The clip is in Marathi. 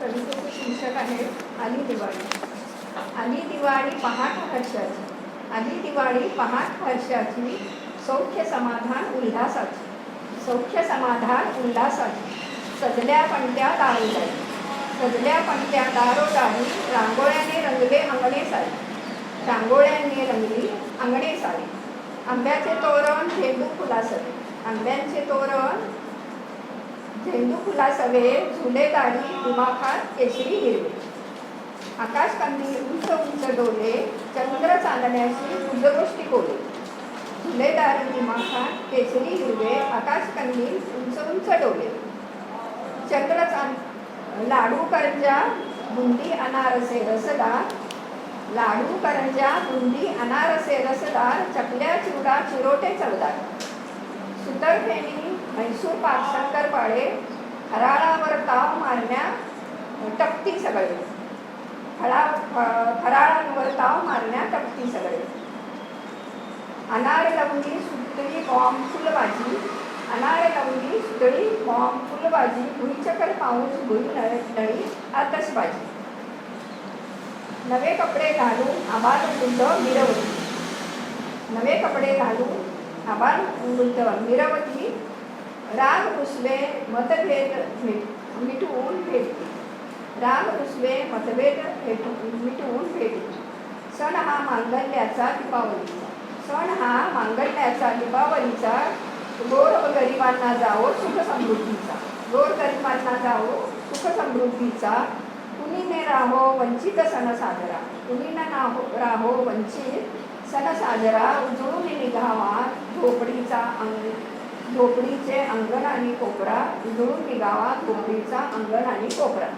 कवितेचे शीर्षक आहे आली दिवाळी. आली दिवाळी पहाट हर्षाची. आली दिवाळी पहाट हर्षाची सौख्य समाधान उल्हासाची. सौख्य समाधान उल्हासाची. सजल्या पणत्या दारोदारी. सजल्या पणत्या दारोदारी रांगोळ्याने रंगले अंगणे सारी. रांगोळ्याने रंगली अंगणे सारी. आंब्याचे तोरण झेंडू फुलासवे आंब्यांचे तोरण झेंडू फुलासवे झुलेदारी उमाखात केशरी हिरवे आकाश कंदील उंच उंच डोले चंद्र चांदण्याशी गुजगोष्टी बोले झुलेदारी दिमाखात केशरी हिरवे आकाश कंदी उंच उंच डोले. चंद्र चांद लाडू करंजा बुंदी अनारसे रसदार लाडू करंजा बुंदी अनारसे रसदार चकल्या चिवडा चिरोटे चवदार. सुतरफेणी म्हैसूर पाक शंकरपाळे फराळावर ताव मारण्या टपती सगळे. फळा फराळांवर ताव मारण्या टपती सगळे. अनार लवंगी सुतळी बॉम्ब फुलबाजी. अनार लवंगी सुतळी बॉम्ब फुलबाजी भुईचकर पाऊस भुई नळ- नळी आतषबाजी नवे कपडे घालून आबाल वृद्ध मिरवती. नवे कपडे घालून आबाल वृद्ध मिरवती. राग रुसवे मतभेद भेट मिटवून भेटते। राग रुसवे मतभेद भेटून मिटवून भेटते। सण हा मांगल्याचा दीपावलीचा। सण हा मांगल्याचा दीपावलीचा गोर गरिबांना जावो सुख समृद्धीचा। गोर गरिबांना जावो सुख समृद्धीचा। कुणीने राहो वंचित सण साजरा। कुणी नाहो राहो वंचित सण साजरा। उजळून निघावा झोपडीचा अंग झोपडीचे अंगण आणि कोपरा उजळून निघावा झोपडीचा अंगण आणि कोपरा.